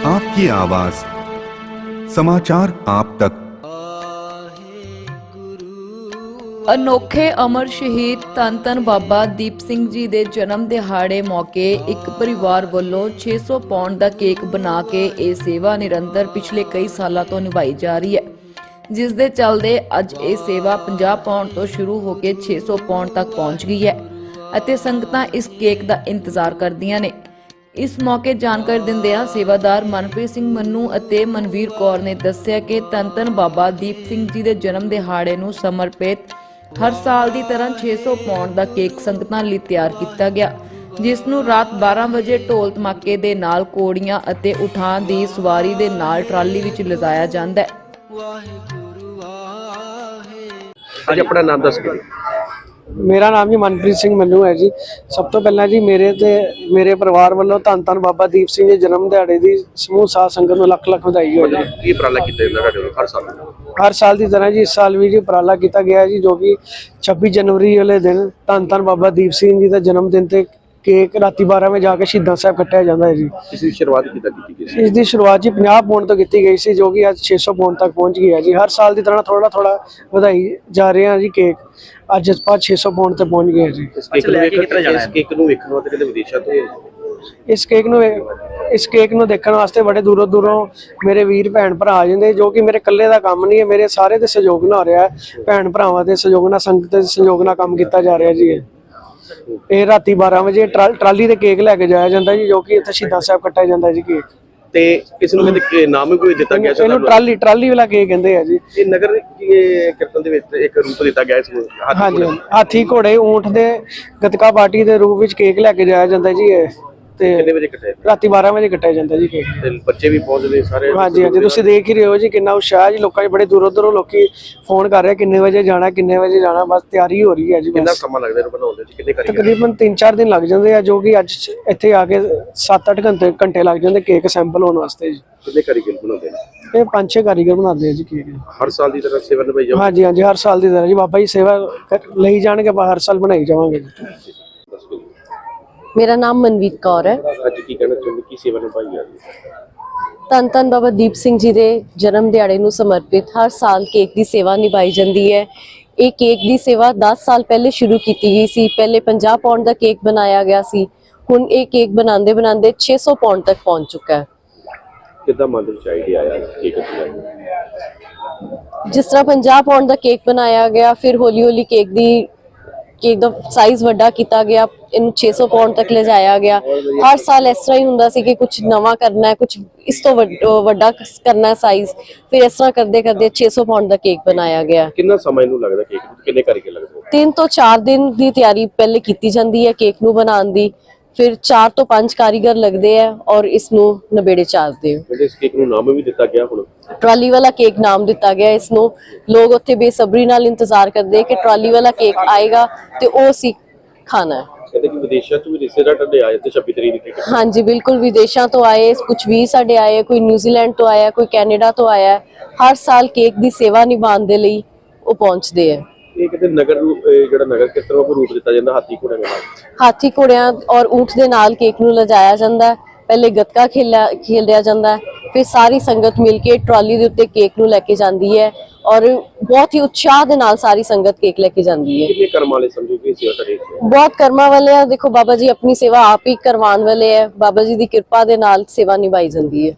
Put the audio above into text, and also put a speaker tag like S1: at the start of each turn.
S1: आपकी आवाज समाचार आप तक
S2: ਅਨੋਖੇ ਅਮਰ ਸ਼ਹੀਦ ਧੰਨ ਧੰਨ ਬਾਬਾ ਦੀਪ ਸਿੰਘ ਜੀ ਦੇ ਜਨਮ ਦਿਹਾੜੇ ਮੌਕੇ ਇੱਕ ਪਰਿਵਾਰ ਵੱਲੋਂ 600 ਪੌਂਡ ਦਾ ਕੇਕ ਬਣਾ ਕੇ ਇਹ ਸੇਵਾ ਨਿਰੰਤਰ ਪਿਛਲੇ ਕਈ ਸਾਲਾਂ ਤੋਂ ਨਿਭਾਈ ਜਾ ਰਹੀ ਹੈ ਜਿਸ ਦੇ ਚੱਲਦੇ ਅੱਜ ਇਹ ਸੇਵਾ 50 ਪੌਂਡ ਤੋਂ ਸ਼ੁਰੂ ਹੋ ਕੇ 600 ਪੌਂਡ ਤੱਕ ਪਹੁੰਚ ਗਈ ਹੈ ਅਤੇ ਸੰਗਤਾਂ ਇਸ ਕੇਕ ਦਾ ਇੰਤਜ਼ਾਰ ਕਰਦੀਆਂ ਨੇ ਇਸ ਮੌਕੇ ਜਾਣਕਾਰੀ ਦਿੰਦਿਆਂ ਸੇਵਾਦਾਰ ਮਨਪ੍ਰੀਤ ਸਿੰਘ ਮੰਨੂ ਅਤੇ ਮਨਵੀਰ ਕੌਰ ਨੇ ਦੱਸਿਆ ਕਿ ਧੰਨ ਬਾਬਾ ਦੀਪ ਸਿੰਘ ਜੀ ਦੇ ਜਨਮ ਦਿਹਾੜੇ ਨੂੰ ਸਮਰਪਿਤ ਹਰ ਸਾਲ ਦੀ ਤਰ੍ਹਾਂ 600 ਪੌਂਡ ਦਾ ਕੇਕ ਸੰਗਤਾਂ ਲਈ ਤਿਆਰ ਕੀਤਾ ਗਿਆ ਜਿਸ ਨੂੰ ਰਾਤ 12 ਵਜੇ ਢੋਲ ਧਮਾਕੇ ਦੇ ਨਾਲ ਕੋੜੀਆਂ ਅਤੇ ਉਠਾਂ ਦੀ ਸਵਾਰੀ ਦੇ ਨਾਲ ਟਰਾਲੀ ਵਿੱਚ ਲਿਜਾਇਆ ਜਾਂਦਾ ਹੈ।
S3: ਅੱਜ ਆਪਣਾ ਨਾਮ ਦੱਸ ਕੇ
S4: ਮੇਰਾ ਨਾਮ ਜੀ ਮਨਪ੍ਰੀਤ ਸਿੰਘ ਮੰਨੂ ਹੈ ਜੀ। ਸਭ ਤੋਂ ਪਹਿਲਾਂ ਜੀ ਮੇਰੇ ਤੇ ਮੇਰੇ ਪਰਿਵਾਰ ਵੱਲੋਂ ਧੰਨ ਧੰਨ ਬਾਬਾ ਦੀਪ ਸਿੰਘ ਜੀ ਜਨਮ ਦਿਹਾੜੇ ਦੀ ਸਮੂਹ ਸਾਧ ਸੰਗਤ ਨੂੰ ਲੱਖ ਲੱਖ ਵਧਾਈ ਹੋਵੇ ਜੀ
S3: ਕੀ ਉਪਰਾਲਾ ਕੀਤਾ ਜਾਂਦਾ ਤੁਹਾਡੇ ਵੱਲੋਂ ਹਰ ਸਾਲ?
S4: ਹਰ ਸਾਲ ਦੀ ਤਰ੍ਹਾਂ ਜੀ ਇਸ ਸਾਲ ਵੀ ਜੀ ਉਪਰਾਲਾ ਕੀਤਾ ਗਿਆ ਜੀ ਜੋ ਕਿ 26 ਜਨਵਰੀ ਵਾਲੇ ਦਿਨ ਧੰਨ ਧੰਨ ਬਾਬਾ ਦੀਪ ਸਿੰਘ ਜੀ ਦਾ ਜਨਮ ਦਿਨ ਤੇ ਕੇਕ ਰਾਤੀ 12 ਵਜੇ ਜਾ ਕੇ ਸ਼ਹੀਦਾਂ ਸਾਹਿਬ ਕੱਟਿਆ ਜਾਂਦਾ ਹੈ ਜੀ।
S3: ਇਸ ਦੀ ਸ਼ੁਰੂਆਤ ਕਿੱਦਾਂ ਕੀਤੀ ਗਈ ਸੀ
S4: ਇਸ ਦੀ ਸ਼ੁਰੂਆਤ ਜੀ 50 ਪੌਂਡ ਤੋਂ ਕੀਤੀ ਗਈ ਸੀ ਜੋ ਕਿ ਅੱਜ 600 ਪੌਂਡ ਤੱਕ ਪਹੁੰਚ ਗਈ ਹੈ ਜੀ। ਹਰ ਸਾਲ ਦੀ ਤਰ੍ਹਾਂ ਥੋੜਾ ਥੋੜਾ ਵਧਾਈ ਜਾ ਰਹੇ ਹਾਂ ਜੀ ਕੇਕ। ਅੱਜ ਆਪਾਂ 600 ਪੌਂਡ ਤੇ ਪਹੁੰਚ ਗਏ ਜੀ।
S3: ਇਸ ਕੇਕ ਨੂੰ ਵੇਖਣ ਇਸ ਕੇਕ ਨੂੰ ਵੇਖਣ ਵਾਸਤੇ ਕਿਤੇ ਵਿਦੇਸ਼ਾਂ ਤੋਂ
S4: ਇਸ ਕੇਕ ਨੂੰ ਇਸ ਕੇਕ ਨੂੰ ਦੇਖਣ ਵਾਸਤੇ ਬੜੇ ਦੂਰੋਂ ਦੂਰੋਂ ਮੇਰੇ ਵੀਰ ਭੈਣ ਭਰਾ ਆ ਜਾਂਦੇ ਜੋ ਕਿ ਮੇਰੇ ਇਕੱਲੇ ਦਾ ਕੰਮ ਨਹੀਂ ਹੈ ਮੇਰੇ ਸਾਰੇ ਦੇ ਸਹਿਯੋਗ ਨਾਲ ਹੋ ਰਿਹਾ ਹੈ। ਭੈਣ ਭਰਾਵਾਂ ਦੇ ਸਹਿਯੋਗ ਨਾਲ ਸੰਗਤ ਦੇ ਸਹਿਯੋਗ ਨਾਲ ਕੰਮ ਕੀਤਾ ਜਾ ਰਿਹਾ ਜੀ ਇਹ ਰਾਤੀ 12 ਵਜੇ ਟਰਾ- ਟਰਾਲੀ ਤੇ ਕੇਕ ਲੈ ਕੇ ਜਾਇਆ ਜਾਂਦਾ ਜੀ ਜੋ ਕਿ ਇੱਥੇ ਸ਼ਹੀਦਾਂ ਸਾਹਿਬ ਕੱਟਿਆ ਜਾਂਦਾ ਜੀ ਕੇਕ।
S3: ਤੇ ਇਸ ਨੂੰ ਕਿਤੇ ਨਾਮ ਵੀ ਕੋਈ ਦਿੱਤਾ ਗਿਆ ਸੀ
S4: ਇਹਨੂੰ ਟਰਾਲੀ ਟਰਾਲੀ ਵਾਲਾ ਕੇਕ ਕਹਿੰਦੇ ਆ ਜੀ।
S3: ਇਹ ਨਗਰ ਕੀ- ਕੀਰਤਨ ਦੇ ਵਿੱਚ ਇੱਕ ਰੂਪ ਦਿੱਤਾ ਗਿਆ ਇਸ ਨੂੰ? ਹਾਥੀ
S4: ਹਾਂਜੀ। ਹਾਥੀ ਘੋੜੇ ਊਂਠ ਦੇ ਗਤਕਾ ਪਾਰਟੀ ਦੇ ਰੂਪ ਵਿੱਚ ਕੇਕ ਲੈ ਕੇ ਜਾਇਆ ਜਾਂਦਾ ਜੀ ਇਹ। ਤੇ
S3: ਕਿੰਨੇ ਵਜੇ ਕੱਟਿਆ
S4: ਰਾਤੀ 12 ਵਜੇ ਕੱਟਿਆ ਜਾਂਦਾ ਜੀ ਕੇਕ
S3: ਤੇ ਬੱਚੇ ਵੀ ਪਹੁੰਚਦੇ ਸਾਰੇ?
S4: ਹਾਂਜੀ ਹਾਂਜੀ ਤੁਸੀਂ ਦੇਖ ਹੀ ਰਹੇ ਹੋ ਜੀ ਕਿੰਨਾ ਉਤਸ਼ਾਹ ਜੀ ਲੋਕਾਂ 'ਚ ਬੜੇ ਦੂਰੋਂ ਦੂਰੋਂ ਲੋਕੀ ਫੋਨ ਕਰ ਰਹੇ ਕਿੰਨੇ ਵਜੇ ਜਾਣਾ ਕਿੰਨੇ ਵਜੇ ਜਾਣਾ ਬਸ ਤਿਆਰੀ ਹੋ ਰਹੀ ਹੈ ਜੀ
S3: ਕਿੰਨਾ
S4: ਬਸ।
S3: ਸਮਾਂ ਲੱਗਦਾ ਇਹਨੂੰ ਬਣਾਉਣ ਦੇ ਵਿੱਚ? ਕਿੰਨੇ ਕਾਰੀਗਰ
S4: ਤਕਰੀਬਨ 3-4 ਦਿਨ ਲੱਗ ਜਾਂਦੇ ਆ ਜੋ ਕਿ ਅੱਜ ਇੱਥੇ ਆ ਕੇ 7-8 ਘੰਟੇ ਘੰਟੇ ਲੱਗ ਜਾਂਦੇ ਕੇਕ ਸੈਂਪਲ ਹੋਣ ਵਾਸਤੇ ਜੀ।
S3: ਕਿੰਨੇ ਕਾਰੀਗਰ ਬਣਾਉਂਦੇ ਨੇ?
S4: ਇਹ ਪੰਜ ਛੇ ਕਾਰੀਗਰ ਬਣਾਉਂਦੇ ਆ ਜੀ ਕੇਕ
S3: ਹਰ ਸਾਲ ਦੀ ਤਰ੍ਹਾਂ ਸੇਵਾ ਨਿਭਾਈ ਜਾਓ
S4: ਹਾਂਜੀ ਹਾਂਜੀ ਹਰ ਸਾਲ ਦੀ ਤਰ੍ਹਾਂ ਜੀ ਬਾਬਾ ਜੀ ਸੇਵਾ ਕਰ- ਲਈ ਜਾਣਗੇ ਆਪਾਂ ਹਰ ਸਾਲ ਬਣਾਈ ਜਾਵਾਂਗੇ ਜੀ।
S5: ਮੇਰਾ ਨਾਮ ਮਨਵੀਤ ਕੌਰ ਹੈ।
S3: ਅੱਜ ਕੀ ਕਹਿਣਾ ਚਾਹੁੰਦੇ? ਕੀ ਸੇਵਾ ਨਿਭਾਈ ਜਾ ਰਹੀ ਹੈ?
S5: ਬਾਬਾ ਦੀਪ ਸਿੰਘ ਜੀ ਦੇ ਜਨਮ ਦਿਹਾੜੇ ਨੂੰ ਸਮਰਪਿਤ ਹਰ ਸਾਲ ਕੇਕ ਦੀ ਸੇਵਾ ਨਿਭਾਈ ਜਾਂਦੀ ਹੈ। ਇਹ ਕੇਕ ਦੀ ਸੇਵਾ 10 ਸਾਲ ਪਹਿਲੇ ਸ਼ੁਰੂ ਕੀਤੀ ਗਈ ਸੀ। ਪਹਿਲੇ 50 ਪੌਂਡ ਦਾ ਕੇਕ ਬਣਾਇਆ ਗਿਆ ਸੀ। ਹੁਣ ਇਹ ਕੇਕ ਬਣਾਉਂਦੇ ਬਣਾਉਂਦੇ 600 ਪੌਂਡ ਤੱਕ ਪਹੁੰਚ ਚੁੱਕਾ ਹੈ।
S3: ਕਿੱਦਾਂ ਮਨ ਵਿੱਚ ਆਈਡੀਆ ਆਇਆ ਕੇਕ ਦਾ
S5: ਜਿਸ ਤਰ੍ਹਾਂ 50 ਪੌਂਡ ਦਾ ਕੇਕ ਬਣਾਇਆ ਗਿਆ ਫਿਰ ਹੌਲੀ ਹੌਲੀ ਕੇਕ ਦੀ ਕੇਕ ਦਾ ਸਾਈਜ਼ ਵੱਡਾ ਕੀਤਾ ਗਿਆ ਇਹਨੂੰ 600 ਪੌਂਡ ਤੱਕ ਲਿਜਾਇਆ ਗਿਆ। ਹਰ ਸਾਲ ਇਸ ਤਰ੍ਹਾਂ ਹੀ ਹੁੰਦਾ ਸੀ ਕਿ ਕੁਝ ਨਵਾਂ ਕਰਨਾ ਹੈ ਕੁਝ ਇਸ ਤੋਂ ਵੱਡ- ਕਰਨਾ ਹੈ ਸਾਈਜ਼ ਫਿਰ ਇਸ ਤਰ੍ਹਾਂ ਕਰਦੇ ਕਰਦੇ 600 ਪੌਂਡ ਦਾ ਕੇਕ ਬਣਾਇਆ ਗਿਆ।
S3: ਕਿੰਨਾ ਸਮਾਂ ਇਹਨੂੰ ਲੱਗਦਾ ਕੇਕ ਕਿੰਨੇ ਕਾਰੀਗਰ ਲੱਗਦੇ?
S5: ਤਿੰਨ ਤੋਂ 4 ਦਿਨ ਦੀ ਤਿਆਰੀ ਪਹਿਲੇ ਕੀਤੀ ਜਾਂਦੀ ਹੈ ਕੇਕ ਨੂੰ ਬਣਾਉਣ ਦੀ। ਫਿਰ 4 ਤੋਂ 5 ਕਾਰੀਗਰ ਲੱਗਦੇ ਆ ਔਰ ਇਸ ਨੂੰ ਨਵੇੜੇ ਚਾਰਦੇ ਹੋ
S3: ਕਹਿੰਦੇ ਇਸ ਕੇਕ ਨੂੰ ਨਾਮ ਵੀ ਦਿੱਤਾ ਗਿਆ ਹੁਣ।
S5: ਟਰਾਲੀ ਵਾਲਾ ਕੇਕ ਨਾਮ ਦਿੱਤਾ ਗਿਆ ਇਸ ਨੂੰ ਲੋਕ ਉੱਥੇ ਬੇਸਬਰੀ ਨਾਲ ਇੰਤਜ਼ਾਰ ਕਰਦੇ ਕਿ ਟਰਾਲੀ ਵਾਲਾ ਕੇਕ ਆਏਗਾ ਤੇ ਉਹ ਅਸੀਂ ਖਾਣਾ
S3: ਕਹਿੰਦੇ ਕਿ ਵਿਦੇਸ਼ਾਂ ਤੋਂ ਵੀ ਰਿਸ਼ਤੇਦਾਰ ਤੁਹਾਡੇ ਆਏ ਤੇ 26 ਤਰੀਕ ਨੂੰ
S5: ਹਾਂਜੀ ਬਿਲਕੁਲ ਵਿਦੇਸ਼ਾਂ ਤੋਂ ਆਏ ਕੁਝ ਵੀ ਸਾਡੇ ਆਏ ਕੋਈ ਨਿਊਜ਼ੀਲੈਂਡ ਤੋਂ ਆਇਆ ਕੋਈ ਕੈਨੇਡਾ ਤੋਂ ਆਇਆ। ਹਰ ਸਾਲ ਕੇਕ ਦੀ ਸੇਵਾ ਨਿਭਾਉਣ ਦੇ ਲਈ ਉਹ ਪਹੁੰਚਦੇ ਆ।
S3: ਇਹ ਕਹਿੰਦੇ ਨਗਰ ਰੂਪ ਇਹ ਜਿਹੜਾ ਨਗਰ ਕੀਰਤਨ ਉਹ ਰੂਪ ਦਿੱਤਾ ਜਾਂਦਾ ਹਾਥੀ ਘੋੜੇ ਦੇ ਨਾਲ?
S5: ਹਾਥੀ ਘੋੜਿਆਂ ਔਰ ਊਂਠ ਦੇ ਨਾਲ ਕੇਕ ਨੂੰ ਲਿਜਾਇਆ ਜਾਂਦਾ ਹੈ। ਪਹਿਲੇ ਗੱਤਕਾ ਖੇਲਿਆ ਖੇਲਿਆ ਜਾਂਦਾ ਹੈ ਫਿਰ ਸਾਰੀ ਸੰਗਤ ਮਿਲ ਕੇ ਟਰਾਲੀ ਦੇ ਉੱਤੇ ਕੇਕ ਨੂੰ ਲੈ ਕੇ ਜਾਂਦੀ ਹੈ ਔਰ ਬਹੁਤ ਹੀ ਉਤਸ਼ਾਹ ਦੇ ਨਾਲ ਸਾਰੀ ਸੰਗਤ ਕੇਕ ਲੈ ਕੇ ਜਾਂਦੀ ਹੈ।
S3: ਕਿੰਨੇ ਕਰਮ ਵਾਲੇ ਸਮਝੋ ਕਿ ਸੇਵਾ ਕਰੇ
S5: ਬਹੁਤ ਕਰਮਾਂ ਵਾਲੇ ਆ ਦੇਖੋ ਬਾਬਾ ਜੀ ਆਪਣੀ ਸੇਵਾ ਆਪ ਹੀ ਕਰਵਾਉਣ ਵਾਲੇ ਆ ਬਾਬਾ ਜੀ ਦੀ ਕਿਰਪਾ ਦੇ ਨਾਲ ਸੇਵਾ ਨਿਭਾਈ ਜਾਂਦੀ ਹੈ।